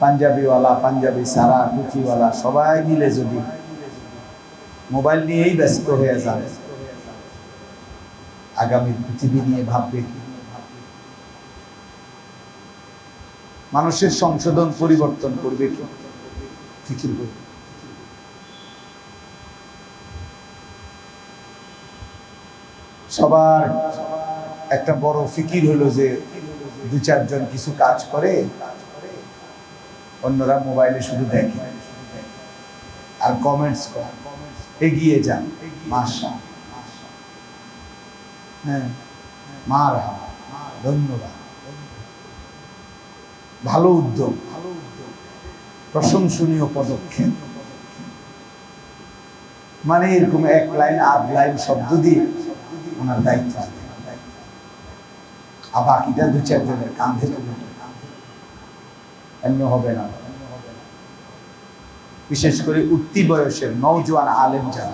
পাঞ্জাবিওয়ালা, পাঞ্জাবি সারা টুপিওয়ালা সবাই মিলে যদি মোবাইল নিয়েই ব্যস্ত হয়ে যান, আগামী পৃথিবী নিয়ে ভাববে কি? মানুষের সংশোধন, পরিবর্তন করবে কি? ফিকির করবে সবার একটা বড় ফিকির হলো যে দু চারজন কিছু কাজ করে অন্যরা মোবাইলে শুধু দেখে। আর কমেন্টস করে। এগিয়ে যান মাসা হ্যাঁ। ধন্যবাদ। ভালো উদ্যোগ। প্রশংসনীয় পদক্ষেপ। মানে এরকম এক লাইন, আধ লাইন শব্দ দিয়ে ওনার দায়িত্ব আছে আর বাকিটা দু চারজনের কাঁধে তুলে এমনি হবে না। বিশেষ করে উঠতি বয়সের নৌজওয়ান আলেম যারা,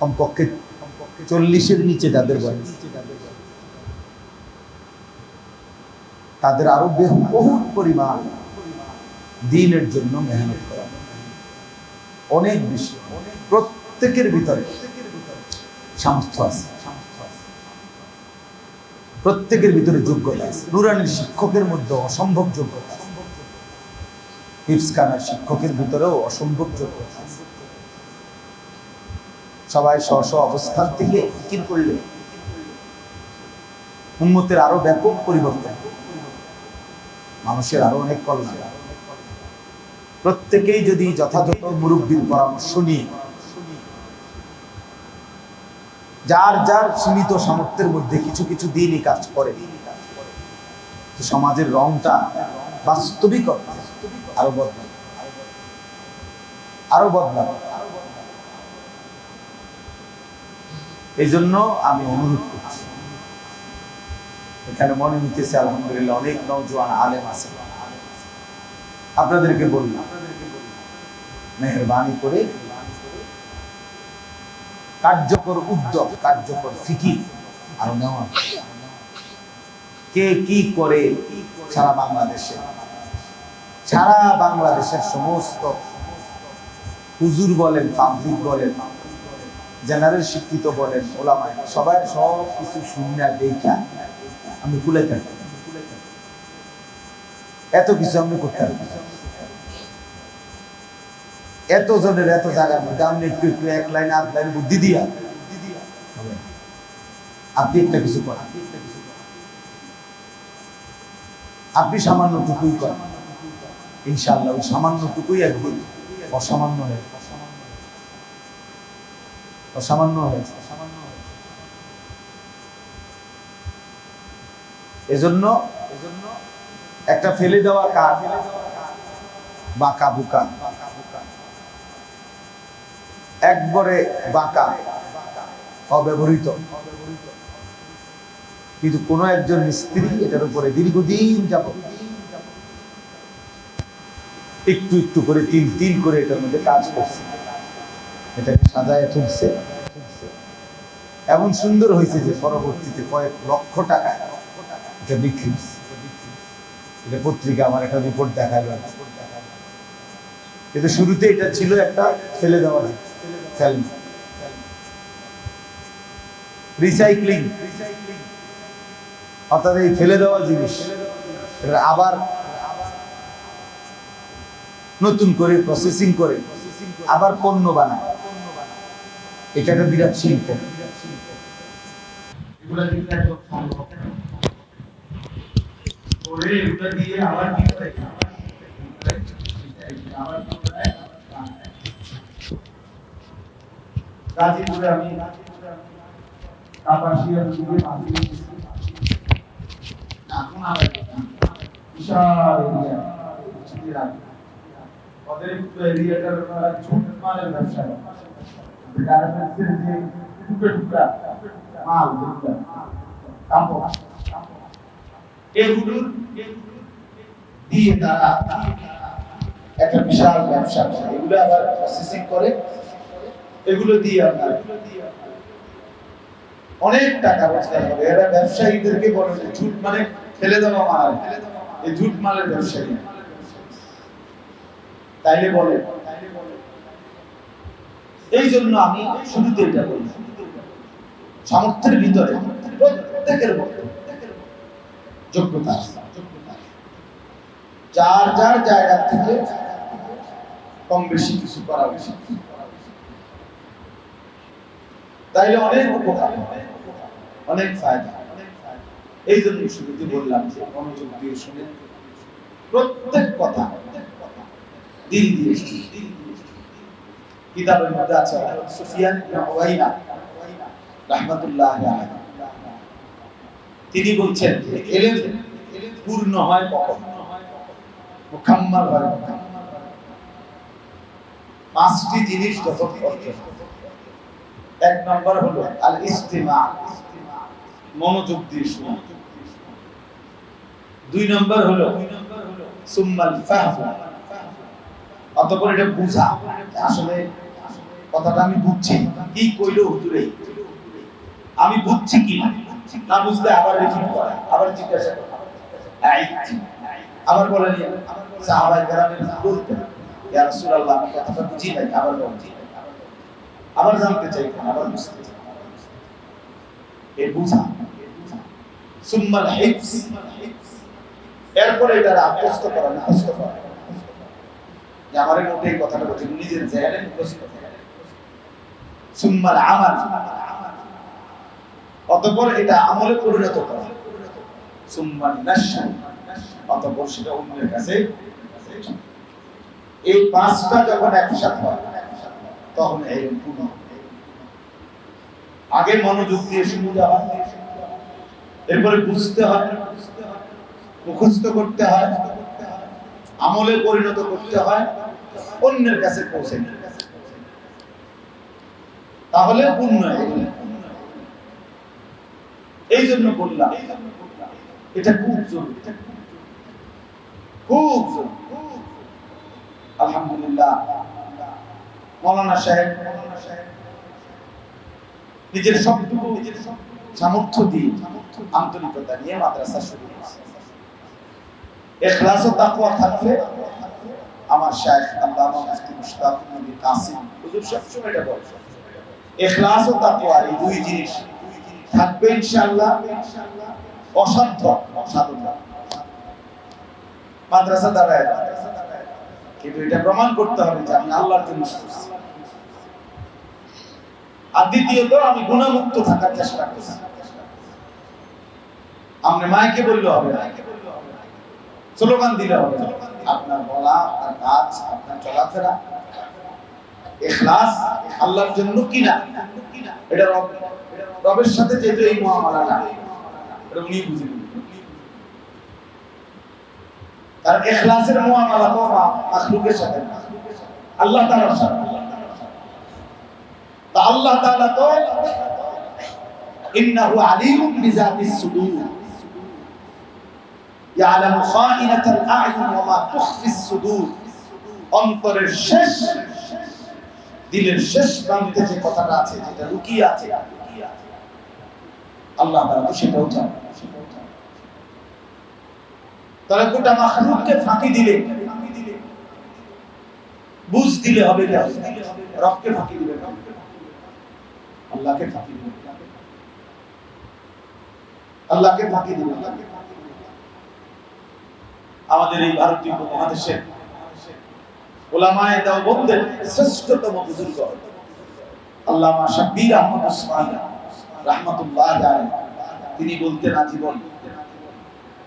কমপক্ষে চল্লিশের নিচে তাদের বয়স। তাদের আরও বেহু- পরিমাণ দিনের জন্য মেহনত করা। অনেক বেশি, প্রত্যেকের ভিতরে সামর্থ্য আছে। প্রত্যেকের ভিতরে যোগ্যতা আছে। নুরানির শিক্ষকের মধ্যে অসম্ভব যোগ্যতা আছে হিফসখানার শিক্ষকের ভিতরেও অসম্ভব যোগ্যতা সবাই স্ব স্ব অবস্থান থেকে ফিকির করলে উন্মতের আরও ব্যাপক পরিবর্তন। মানুষের আরও অনেক কল্যাণ। প্রত্যেকেই যদি যথাযথ মুরব্বীর পরামর্শ নিয়ে যার যার সীমিত সামর্থ্যের মধ্যে কিছু কিছু দিনই কাজ করে সমাজের রংটা বাস্তবিক অর্থে আরও বদলাবে আরও বদলাবে এই জন্য আমি অনুরোধ করছি। এখানে মনে হইতেছে, আলহামদুলিল্লাহ, অনেক নৌজওয়ান আলেম আছে। আপনাদেরকে বললাম, মেহরবানি করে কার্যকর উদ্যোগ, কার্যকর ফিকির আরও নেওয়া। কে কি করে সারা বাংলাদেশে সারা বাংলাদেশের সমস্ত হুজুর বলেন পাবলিক বলেন, জেনারেল শিক্ষিত বলেন ওলামায় সবাই সব কিছু শূন্য দেখা আমি খুলে থাকি এত কিছু আমি করতে এত জনের এত জায়গার মধ্যে আপনি একটু একটু এক লাইন, আধ লাইন বুদ্ধি দিয়া আপনি একটা কিছু করেন। আপনি সামান্যটুকুই করেন। ইনশাল্লাহ ওই সামান্যটুকুই একদিন অসামান্য হয়ে অসামান্য হয়েছে এজন্য একটা ফেলে দেওয়া কাঠ, বাঁকা বুকা। একবারে বাঁকা, অব্যবহৃত। কিন্তু কোন একজন মিস্ত্রি এটার উপরে দীর্ঘদিন যাব একটু একটু করে তিল তিল করে এটার মধ্যে কাজ করছে। এটাকে সাজায় তুলছে এমন সুন্দর হয়েছে যে পরবর্তীতে কয়েক লক্ষ টাকা এটা বিক্রি এটা পত্রিকা, আমার একটা রিপোর্ট দেখাল কিন্তু শুরুতে এটা ছিল একটা ফেলে দেওয়া ফেলনা রিসাইক্লিং অর্থাৎ এই ফেলে দেওয়া জিনিস আবার নতুন করে প্রসেসিং করে আবার পণ্য বানায়। এটা একটা বিরাট শিল্প। আমি বিশাল একটু বিশাল ব্যবসা এগুলো এগুলো দিয়ে আপনার অনেক টাকা রোজগার করে এরা ব্যবসায়ীদেরকে বলে ঝুট মানে ফেলে দেওয়া মাল। এই ঝুট মালের ব্যবসায়ী। তাইলে বলে। এই জন্য আমি শুরুতে এটা বলি। সামর্থ্যের ভিতরে প্রত্যেকের যোগ্যতা যার যার জায়গা থেকে কম বেশি কিছু করা উচিত। তাইলে অনেক উপকার, অনেক ফায়দা। এই জন্য শুরুতে বললাম যে মনোযোগ দিয়ে শুনে প্রত্যেক কথা দিল দিয়ে কিতাবের মধ্যে আছে, সুফিয়ান আলাইহি। তিনি বলছেন পূর্ণ হয় কখন? হয় পাঁচটি জিনিস যখন অর্জন। এক নম্বর হলো আল ইস্তিমা মনোযোগ দিয়ে শোনা। দুই নম্বর হলো সুম্মাল অতঃপর এটা বুঝা। আসলে কথাটা আমি বুঝছি। কি কইলো হুজুরে? আমি বুঝছি কি না না বুঝলে আবার রিপিট করা, আবার জিজ্ঞাসা করা। আবার বলেন, সাহাবায়ে কেরামের বলতেন ইয়া রাসূলুল্লাহ, আমি কথাটা বুঝি নাই, আবার বলছি আবার জানতে চাই, আবার বুঝতে চাই। এই বুঝা। সুম্মাল হিফজ। এরপরে এটা আত্মস্থ করা, মুখস্থ করা। যে আমার এই কথাটা বলছি, নিজের জেহানে মুখস্থ করা। সুম্মাল আমাল। অতঃপর এটা আমলে পরিণত করা। অতঃপর সেটা অন্যের কাছে। এই পাঁচটা যখন হয়, তখন এই পূর্ণ আগে মনোযোগ দিয়ে শুনতে হয় এরপরে বুঝতে হয়, মুখস্থ করতে হয়, আমলে পরিণত করতে হয়। অন্যের কাছে পৌঁছে তাহলে গেল। এই জন্য বললাম, এটা খুব জরুরি। খুব আলহামদুলিল্লাহ, মৌলানা সাহেব নিজের সবটুকু নিজের সামর্থ্য দিয়ে আন্তরিকতা নিয়ে মাদ্রাসা শুরু করেছে। এখলাস ও তাকওয়া থাকলে আমার শায়েখ আল্লামা মুফতি মুশতাক নবী কাসিম। হুজুর সবসময় এটা বলে এখলাস ও তাকওয়া এই দুই জিনিস। থাকবে ইনশাআল্লাহ। অসাধ্য সাধনা মাদ্রাসা দাঁড়ায় কিন্তু এটা প্রমাণ করতে হবে যে আমি আল্লাহর জন্য করছি। আর দ্বিতীয়ত আমি গুণামুক্ত থাকার চেষ্টা করছি। আপনি মাইকে বললে হবে না। স্লোগান দিলে হবে। আপনার বলা, আপনার কাজ, আপনার চলাফেরা। এখলাস আল্লাহর জন্য কিনা? এটা রব রবের সাথে যেহেতু এই মহামালা না, এটা উনি বুঝে। কারণ এখলাসের মুআমালা তো মাখলুকের সাথে। আল্লাহ তাআলার সাথে। তা আল্লাহ তাআলা তো ইন্নাহু আলিমুম বিজাতিস সুদূর। ইয়ালামু খাইনাতাল আ'য়ুন ওয়া মা তুখফিস অন্তরের শেষ, দিলের শেষ প্রান্তে যে কথাটা আছে, যেটা লুকিয়ে আছে, আল্লাহ তাআলা সেটাও জানেন তাহলে গোটা মাখলুককে ফাঁকি দিলে, বুঝ দিলে হবে না রবকে ফাঁকি না আল্লাহকে ফাঁকি দিবে আল্লাহকে ফাঁকি দিবে আমাদের এই ভারতীয় উপমহাদেশের ওলামায়ে দেওবন্দের শ্রেষ্ঠতম বুজুর্গ আল্লামা শাব্বির আহমদ উসমান রাহমাতুল্লাহ আলাইহি। তিনি বলতেন আজীবন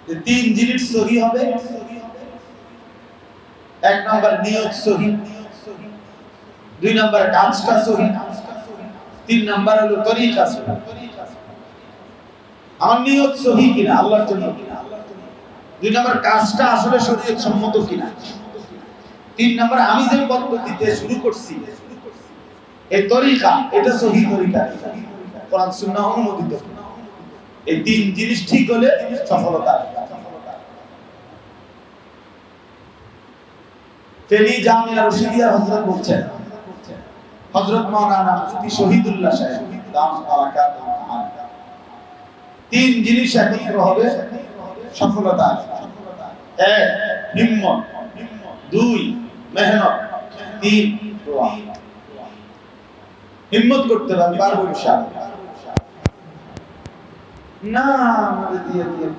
যে তিন জিনিস সহি হবে। এক নম্বর নিয়ত সহি। দুই নম্বর কাজটা সহি। তিন নাম্বার হলো তরিকা সহি। আমার নিয়ত সহি কিনা? আল্লাহর জন্য কিনা? দুই নম্বর, কাজটা আসলে শরীয়ত সম্মত কিনা? তিন নম্বর, আমি যে পদ্ধতিতে শুরু করছি, এই তরিকা, এটা সহি তরিকা। কোরআন সুন্নাহ অনুমোদিত। এই তিন জিনিস ঠিক হলে সফলতা ফেনী জামিয়া রশিদিয়া হযরত বলছেন হযরত মাওলানা মুফতি শহীদুল্লাহ সাহেব, দাম তাআলা তিন জিনিস একত্র হবে। সফলতা এক, হিম্মত। দুই, মেহনত। দোয়া। হিম্মত করতে হবে, আমি পারব না, আমাদের দিয়ে দিয়ে।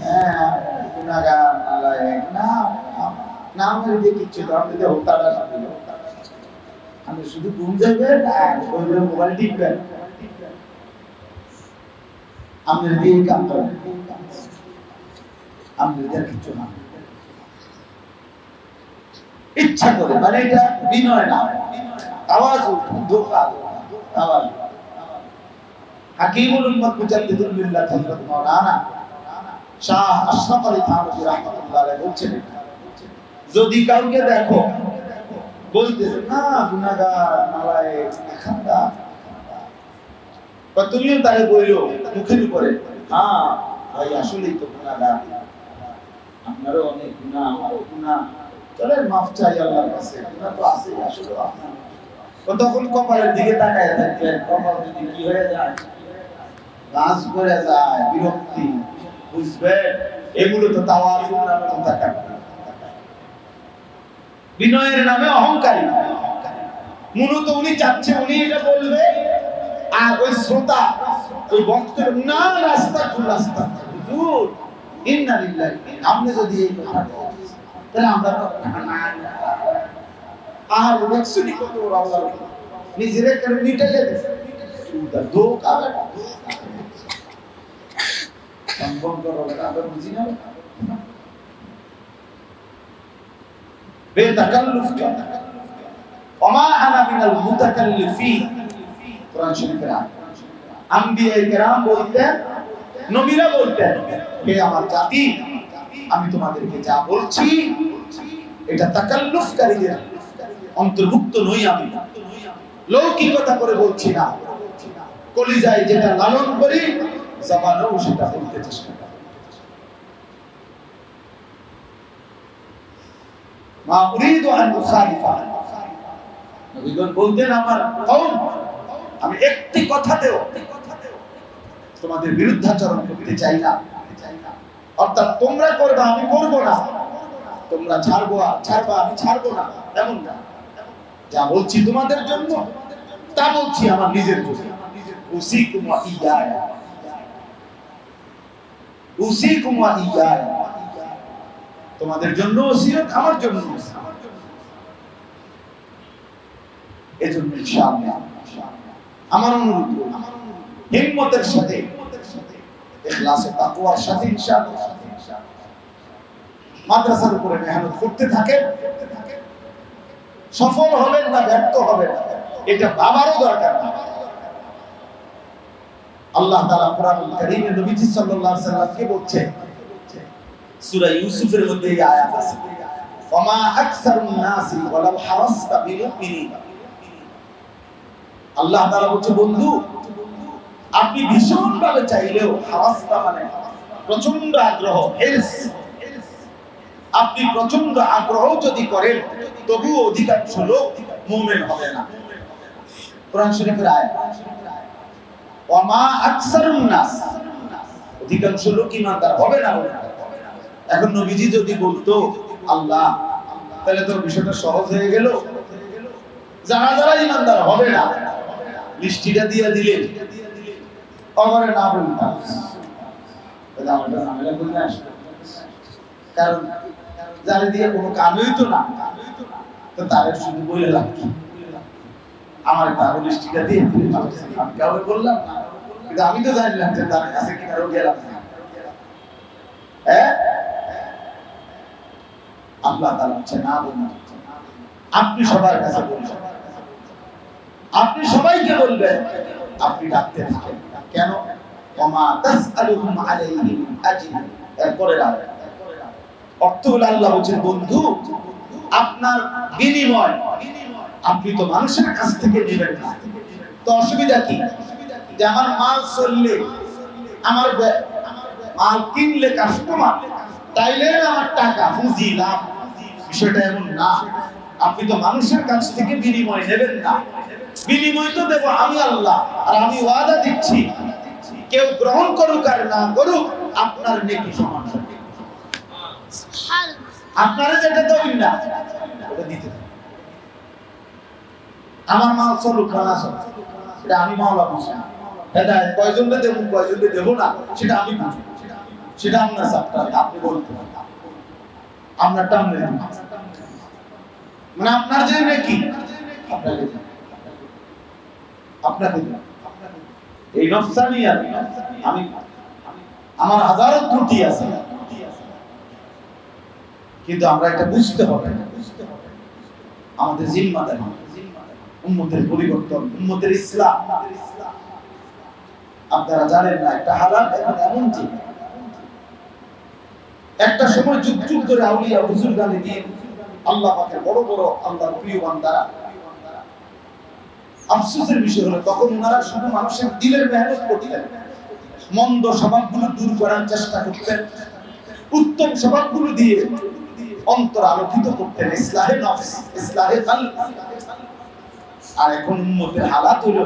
হ্যাঁ আমি শুধু ঘুম আর শরীরে মোবাইল টিপবেন। এই কাম কিচ্ছু না। ইচ্ছা করে মানে এটা বিনয় না। আওয়াজ ধোকা আওয়াজ হাকিমুল উম্মত হযরত মাওলানা শাহ আশরাফ আলী থানভী রাহমাতুল্লাহ আলাইহি বলছেন, যদি কাউকে দেখো, বলতে, না, গুনাহগার নালায়েক খান্দা বা তুমিও তাকে বলল মুখের উপরে হ্যাঁ ভাই, আসলেই তো গুনাহগার। আপনারও অনেক গুনাহ, আমারও গুনাহ। চলেন, মাফ চাই আল্লাহর কাছে, গুনাহ তো আছে আসলে আপনার তখন কপালের দিকে তাকায় কপাল যদি কি হয়ে যায়? করে যায়, বিরক্তি। এগুলো তো নামে কথা বিনয়ের নামে অহংকারী। মূলত উনি চাচ্ছে, উনি এটা বলবে আর ওই শ্রোতা, ওই বক্তের না রাস্তা খুব রাস্তা। হুজুর, ইন্না লিল্লাহি আপনি যদি এই তাহলে আমরা তো আর কত ধোকা সম্ভব করো বুঝি না বেতাকাল্লুফ কেন? ওমা আনা মিনাল মুতাকাল্লিফিন। আমি তোমাদেরকে যা বলছি, এটা তাকাল্লুফকারীদের। অন্তর্ভুক্ত নই আমি। লৌকিকতা করে বলছি না। কলিজায় যেটা লালন করি, জবানেও সেটা বলতে চেষ্টা করি। আমার আমি একটি কথাতেও তোমাদের বিরুদ্ধাচরণ করতে চাই না। অর্থাৎ তোমরা করবে, আমি করব না। তোমরা ছাড়বো আর ছাড়বা, আমি ছাড়বো না। এমন না। যা বলছি তোমাদের জন্য, তা বলছি আমার নিজের জন্য। তোমাদের জন্য আমার জন্য। এজন্য ইনশাআল্লাহ আমার অনুরোধ হিম্মতের সাথে মাদ্রাসার উপরে মেহনত করতে থাকেন। সফল হবেন না, ব্যর্থ হবেন এটা বাবারও দরকার আল্লাহ তাআলা কোরআনুল নবীজি বলছে ইউসুফের মধ্যে আয়াত আছে। আকসারুন নাসি হারাসতা আল্লাহ তাআলা বলছে, বন্ধু, আপনি ভীষণ ভাবে চাইলেও মানে প্রচণ্ড আগ্রহ আপনি প্রচণ্ড আগ্রহ যদি করেন তবুও অধিকাংশ লোক মুমিন হবে না। এখন আল্লাহ, তাহলে বিষয়টা সহজ হয়ে গেল। যারা যারা ইমানদার হবে না লিস্টিটা দিয়ে দিলেন। অমরে না কারণ যারা দিয়ে কোনো তো না। তো তাদের শুধু বলে লাভ কি? আমার তার দিয়ে আমি কাউকে বললাম কিন্তু আমি তো জানলাম যে তার কাছে গেলাম হ্যাঁ আল্লাহ হচ্ছে না বলুন আপনি সবার কাছে বলবেন আপনি সবাইকে বলবেন, আপনি ডাকতে থাকেন কেন? আলাইহি এরপরে আল্লাহ বলছেন, বন্ধু, আপনার বিনিময় আপনি তো মানুষের কাছ থেকে নেবেন না। তো অসুবিধা কি? যে আমার মাল চললে, আমার মাল কিনলে কাস্টমার তাইলে আমার টাকা, পুঁজি, লাভ, বিষয়টা এমন না। আপনি তো মানুষের কাছ থেকে বিনিময় নেবেন না। বিনিময় তো দেবো আমি আল্লাহ, আর আমি ওয়াদা দিচ্ছি, কেউ গ্রহণ করুক আর না করুক, আপনার নেকি সমান আপনারা যেটা দেবেন না, ওটা দিতে আমার মাল চলুক না এটা আমি মাওলা বুঝি দাদা কয়জনকে দেবো কয়জনকে দেবো না, সেটা আমি বুঝি সেটা আপনার সাপটা, আপনি বলতে আপনার টান মানে আপনার যে নাকি, আপনার আমি, আমার হাজারো ত্রুটি আছে। কিন্তু আমরা এটা বুঝতে হবে। আমাদের জিম্মাদারি, উম্মতের পরিবর্তন, উম্মতের ইসলাম। আপনারা জানেন না, একটা হালাত এখন এমন যে একটা সময় যুগ যুগ ধরে আউলিয়া, হুজুর গানে দিয়ে আল্লাহ বড় বড় আল্লাহর প্রিয় বান্দারা আফসোসের বিষয় হলো, তখন ওনারা শুধু মানুষের দিলের মেহনত করতেন। মন্দ স্বভাবগুলো দূর করার চেষ্টা করতেন। উত্তম স্বভাবগুলো দিয়ে অন্তর আলোকিত করতেন ইসলাহে নফস, ইসলাহে কালব। আর এখন উম্মতের হালাত হলো,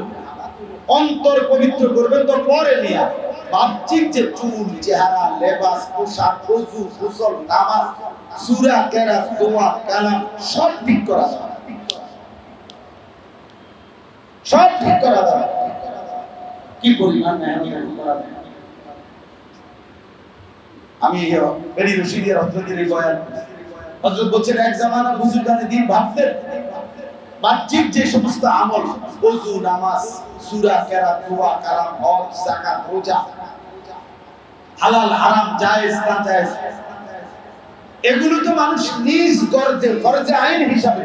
অন্তর পবিত্র করবেন তো পরে নিয়া। বাহ্যিক যে চুল, চেহারা, লেবাস, পোশাক ওযু গোসল নামাজ সূরা, কেরাত, দোয়া, কালাম, সব ঠিক করা। যায় সব ঠিক করা যায় কি পরিমাণ আমি বেরি রশিদিয়া হযরতের এই বয়ান হযরত বলছেন, এক জামানা দিন বাহ্যিক যে সমস্ত আমল নামাজ হজ রোজা, হালাল, হারাম, জায়েজ, না জায়েজ, এগুলো তো মানুষ নিজ গর্জে ফরজে আইন হিসাবে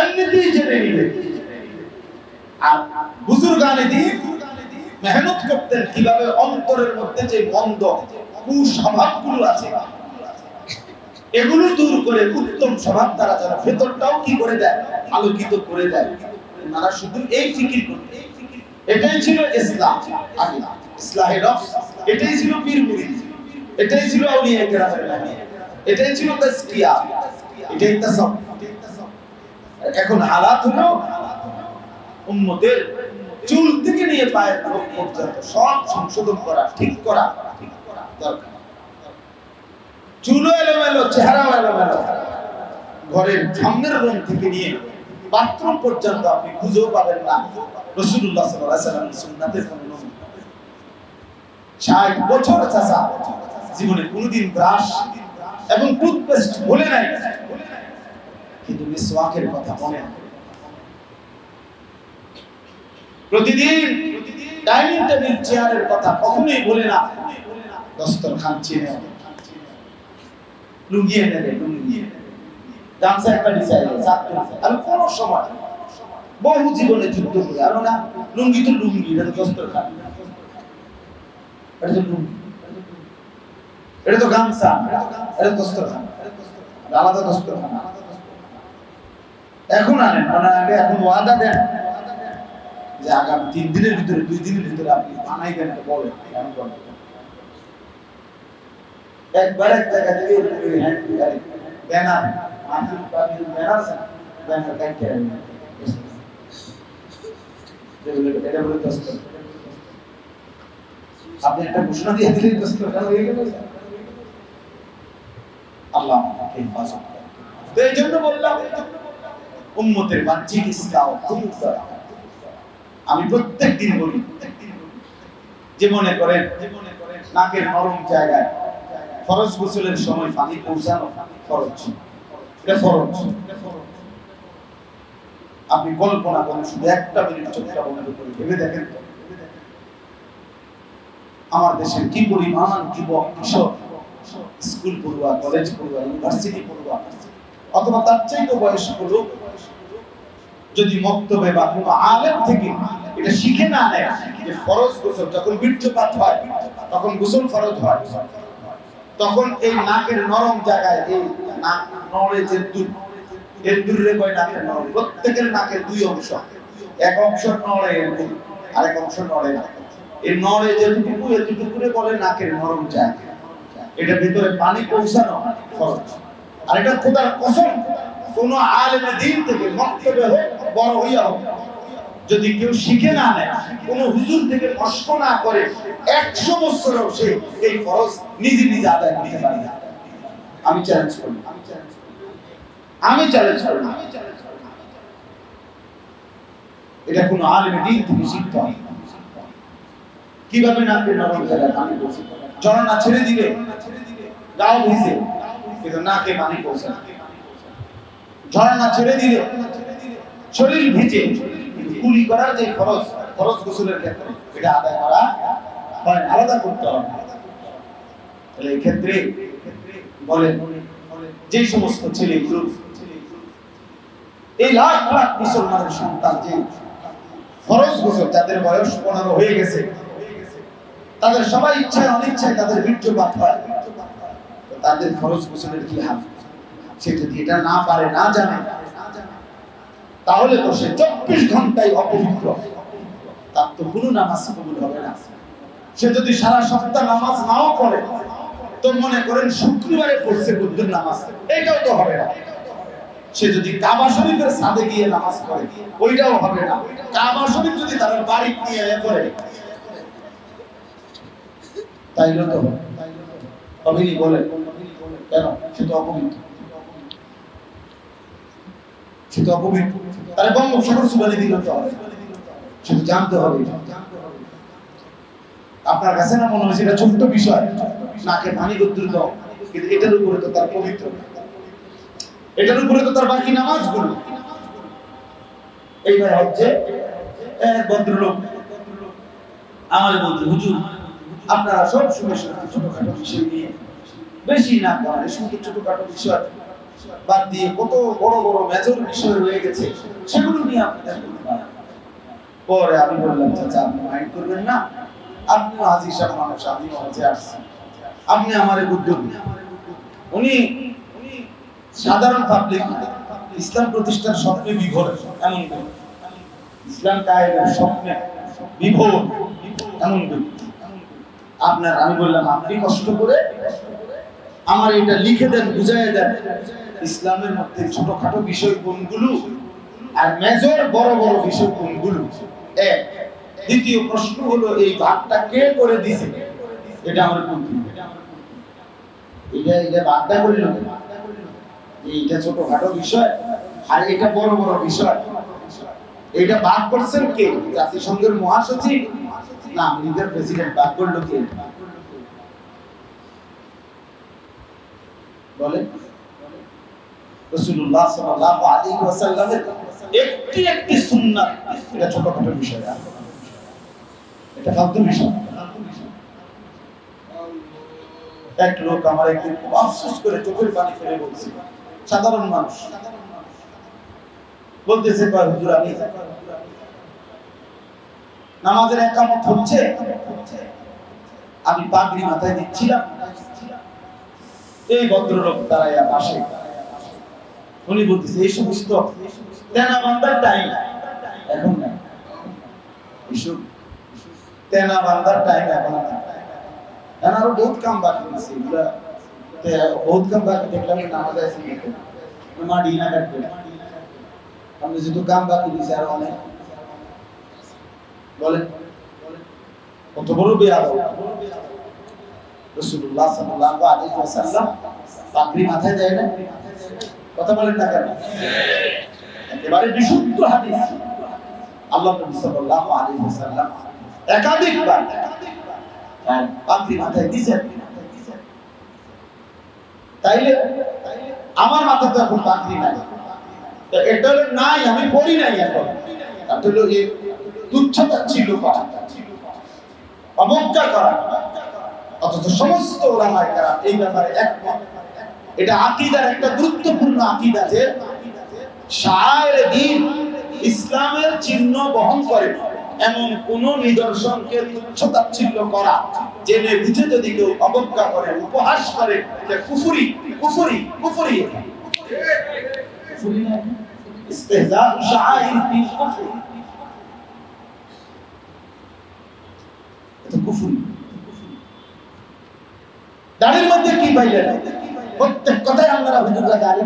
এমনিতেই জেনে নিবে। আর বুজুর্গানে দিন মেহনত করতেন কীভাবে অন্তরের মধ্যে যে মন্দ কুস্বভাবগুলো আছে। এগুলো দূর করে উত্তম স্বভাব দ্বারা যারা, ভেতরটাও কি করে দেয়? আলোকিত করে দেয়। ওনারা শুধু এই ফিকির করতেন। এটাই ছিল ইসলাম। ইসলাহের এটাই ছিল পীর এটাই ছিল আউলিয়া কেরামের এটাই ছিল তাসকিয়া এটাই তাসাউফ এখন হালাত হলো উম্মতের চুল থেকে নিয়ে পায়ের নখ পর্যন্ত সব সংশোধন করা, ঠিক করা দরকার। চুলও এলোমেলো, চেহারাও এলোমেলো। ঘরের সামনের রুম থেকে নিয়ে বাথরুম পর্যন্ত আপনি খুঁজেও পাবেন না। রসুল্লাহ আলাইহি সুন্নাতের কোনো ষাট বছর চাচা, জীবনে কোনোদিন ব্রাশ এবং টুথপেস্ট ভুলে নাই। কিন্তু মিসওয়াকের কথা মনে আছে? প্রতিদিন ডাইনিং টেবিল, চেয়ারের কথা কখনোই না। দস্তরখান গামছা একটা আমি কোন সময়। বহু জীবনে যুদ্ধ করে আরও না। লুঙ্গি তো লুঙ্গি, এটা তো দস্তরখান। এটা তো লুঙ্গি। এটা তো গামছা। এটা দস্তরখান। আলাদা দস্তরখান। এখন আনেন মানে আগে এখন ওয়াদা দেন। যে আগামী তিন দিনের ভিতরে, দুই দিনের ভিতরে আপনি বানাইবেন বলেন বলব। একবার এক জায়গা থেকে ব্যানার বাড়ির ব্যানার ব্যানার একটা আল্লাহ এই জন্য বললাম, উম্মতের বাহ্যিক ইসলাম খুব আমি প্রত্যেক দিন বলি যে মনে করেন নাকের নরম জায়গায় ফরজ গোসলের সময় পানি পৌঁছানো ফরজ। এটা ফরজ। আপনি কল্পনা করেন, শুধু একটা মিনিট চোখটা বন্ধ করে ভেবে দেখেন। আমার দেশের কি পরিমাণ যুবক, কিশোর, স্কুল পড়ুয়া, কলেজ পড়ুয়া, ইউনিভার্সিটি পড়ুয়া, অথবা তার চাইতে বয়স্ক লোক যদি মক্তবে বা কোনো আলেম থেকে এটা শিখে না নেয় যে ফরজ গোসল, যখন বীর্যপাত হয়, তখন গোসল ফরজ হয়। তখন এই নাকের নরম জায়গায়, এই নাক নড়ে যে দুধ এর দূরে কয় নাকের নরম? প্রত্যেকের নাকের দুই অংশ। এক অংশ নড়ে এর আরেক অংশ নড়ে না। এই নড়ে যেটুকু এতটুকুরে বলে নাকের নরম জায়গা। এটা ভিতরে পানি পৌঁছানো খরচ আর এটা খোদার কসম, কোন আলেমে দিন থেকে মক্তবে হোক বড় হইয়া যদি কেউ শিখে না নেয়, কোন হুজুর থেকে কষ্ট না করে একশো বছরেও সে এই ফরজ নিজে নিজে আদায় করতে পারে না। আমি চ্যালেঞ্জ করি আমি চ্যালেঞ্জ করি এটা কোন আলেম দিন থেকে শিখতে হয়। কীভাবে নাকে নরম জায়গায় পানি পৌঁছে ঝর্ণা ছেড়ে দিলে, গাও ভিজে, কিন্তু নাকে পানি পৌঁছে না। ঝর্ণা ছেড়ে দিলে শরীর ভিজে কুলি করার যে খরচ খরচ গোসলের ক্ষেত্রে, এটা আদায় করা হয় আলাদা করতে হবে তাহলে এই ক্ষেত্রে বলেন যে সমস্ত এই লাখ লাখ মুসলমানের সন্তান যে ফরজ গোসল, যাদের বয়স পনেরো হয়ে গেছে, তাদের সবাই ইচ্ছায় অনিচ্ছায় তাদের বীর্যপাত হয়। তাদের ফরজ গোসলের কি হাল? সে যদি এটা না পারে, না জানে তাহলে তো সে চব্বিশ ঘন্টায় অপবিত্র। তার তো কোনো নামাজ কবুল হবে না। সে যদি সারা সপ্তাহ নামাজ নাও পড়ে, তো মনে করেন শুক্রবারে পড়ছে বুদ্ধের নামাজ। এটাও তো হবে না। সে যদি কাবা শরীফের সাথে গিয়ে নামাজ পড়ে, ওইটাও হবে না। কাবা শরীফ যদি তার বাড়ি নিয়ে করে তাইলে তো অভিনী বলে, কেন? সে তো অপবিত্র। সে তো অপবিত্র। বঙ্গোপসাগর দিল শুধু জানতে হবে। আপনার কাছে না মনে ছোট্ট বিষয়? নাকে পানি দাও। কিন্তু এটার উপরে তো তার পবিত্র। এটার উপরে তো তার বাকি এইবার হচ্ছে এক ভদ্রলোক। আমার হুজুর। আপনারা সব সময় ছোটখাটো বিষয় নিয়ে বেশি না করেন শুধু ছোটখাটো বিষয়। বাদ দিয়ে কত বড় বড় মেজর বিষয় রয়ে গেছে, সেগুলো নিয়ে বলতে পরে আমি বললাম, চাচা, আপনি মাইন্ড করবেন না। আপনি হাজির সাহেব মানুষ, আপনি হজে আসছেন। আপনি আমার উদ্যোগ নিন। উনি সাধারণ পাবলিক ইসলাম প্রতিষ্ঠার স্বপ্নে বিভোর, এমন ইসলাম কায়েমের স্বপ্নে বিভোর, এমন ব্যক্তি আপনার, আমি বললাম, আপনি কষ্ট করে আমার এটা লিখে দেন বুঝাই দেন। ইসলামের মধ্যে ছোটখাটো বিষয় কোনগুলো আর মেজর বড় বড় বিষয় কোনগুলো? এক, দ্বিতীয় প্রশ্ন হলো, এই ভাগটা কে করে দিছে? এটা আমার বুদ্ধি এটা এটা ভাগটা করিল? এইটা ছোটখাটো বিষয়, আর এটা বড় বড় বিষয়। এটা ভাগ করছেন কে? জাতিসংঘের মহাসচিব? না আমেরিকার প্রেসিডেন্ট ভাগ করল কে? বলে রাসূলুল্লাহ সাল্লাল্লাহু আলাইহি ওয়াসাল্লামের একটি একটি সুন্নাত। এটা ছোটখাটো বিষয় না। এটা ফালতু বিষয়। এক লোক আমার একদিন খুব আফসোস করে চোখের পানি ফেলে বলছে, সাধারণ মানুষ। বলতেছে হুজুর, আমি নামাজের একামত হচ্ছে? আমি পাগড়ি মাথায় দিচ্ছিলাম। এই ভদ্রলোক দাঁড়াইয়া পাশে উনি বলতেছে, এই সমস্ত তেনা বান্দার টাইম এখন তেনা বান্দার টাইম এখন না এখন আরও বহুত কাম বাকি আছে। বহুত কাম বাকি দেখলাম নামাজ আছে। মাটি না কাটবে আপনি যেহেতু কাম বাকি দিছে আর অনেক। বলেন। কত বড় বেয়াদ রাসূলুল্লাহ সাল্লাল্লাহু আলাইহি ওয়াসাল্লাম পাগড়ি মাথায় দেয় না? কথা বলেন না কেন? বিশুদ্ধ হাদিস। আল্লাহ নবী সাল্লাল্লাহু আলাইহি ওয়াসাল্লাম একাধিকবার পাগড়ি মাথায় দিয়েছেন। তাইলে আমার মাথা তো এখন পাগড়ি নাই। এটা নাই, আমি পড়ি নাই এখন। এটা হলো যে তুচ্ছতা ছিল অবজ্ঞা করা। অথচ সমস্ত এই ব্যাপারে একমত। এটা আকীদার একটা গুরুত্বপূর্ণ আকীদা যে দিন ইসলামের চিহ্ন বহন করে। এমন কোন নিদর্শনকে তুচ্ছতাচ্ছিল্য করা, জেনে বুঝে যদি কেউ অবজ্ঞা করে, উপহাস করে, যে কুফুরি কুফুরি কুফুরি। কুফুরি না? ইস্তেহজাউ শাআইর দিন কুফুরি। এটা কুফুরি। দাড়ির মধ্যে কি পাইলেন? প্রত্যেক কথায় আমরা হুজুররা দাড়ি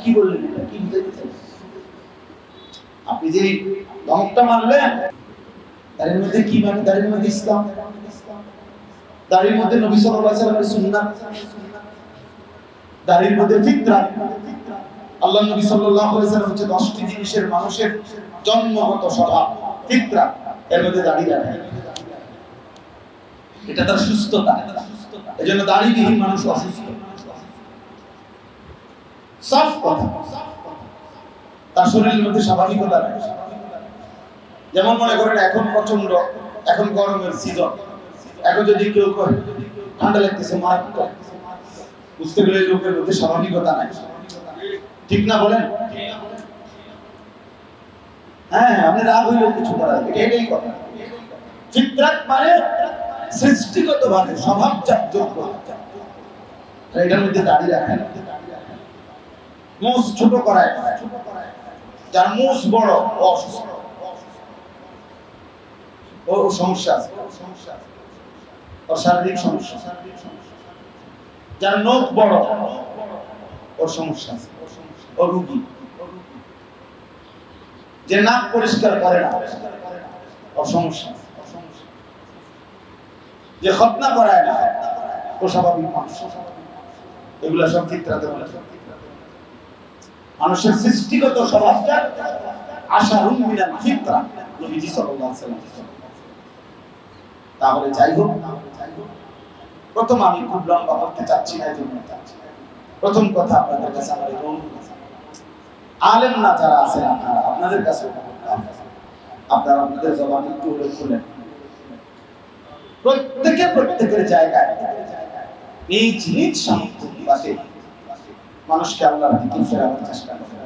কি বললেন? কি বুঝাইতে আপনি যে ধমকটা মারলেন দাড়ির মধ্যে কি মানে? দাড়ির মধ্যে ইসলাম? দাড়ির মধ্যে নবী সাল্লাল্লাহু আলাইহি ওয়াসাল্লামের সুন্নাত? দাড়ির মধ্যে ফিতরা? আল্লাহ নবী সাল্লাল্লাহু আলাইহি ওয়াসাল্লাম হচ্ছে 10টি জিনিসের মানুষের জন্মগত স্বভাব ফিতরা, এর মধ্যে দাড়ি রাখে। এটা তার সুস্থতা। এজন্য দাড়িবিহীন মানুষ অসুস্থ। সাফ কথা। তার শরীরের মধ্যে স্বাভাবিকতা নাই। যেমন মনে করেন, এখন প্রচণ্ড এখন গরমের সিজন এখন যদি কেউ কয়, ঠান্ডা লাগতেছে মারাত্মক বুঝতে গেলে লোকের মধ্যে স্বাভাবিকতা নাই। ঠিক না বলেন? হ্যাঁ আপনি রাগ হইলেও কিছু করার। এটাই কথা। ফিতরাত মানে সৃষ্টিগত ভাবে স্বভাবজাত যোগ্য। এটার মধ্যে দাঁড়িয়ে রাখেন। মুস ছোট করায়। যার মুস বড় অসুস্থ। সমস্যা ওর শারীরিক সমস্যা। যার নখ বড়, ওর সমস্যা ও রুগী। যে নাক পরিষ্কার করে না, ওর সমস্যা যে খতনা করায় না মানুষ। এগুলা সব ফিতরাতে বলে মানুষের সৃষ্টিগত স্বভাবটা আশারুন মিনাল ফিতরা নবীজি সাল্লাল্লাহু আলাইহি তাহলে যাই হোক, প্রথম আমি খুব লম্বা করতে চাচ্ছি না এজন্য প্রথম কথা আপনাদের কাছে আমার অনুরোধ আলেম না যারা আছেন আপনারা, আপনাদের কাছে আপনারা আপনাদের জবান একটু খুলেন প্রত্যেকে প্রত্যেকের জায়গায় নিজ নিজ অনুপাতে মানুষকে আল্লাহর দিকে ফেরানোর চেষ্টা করেন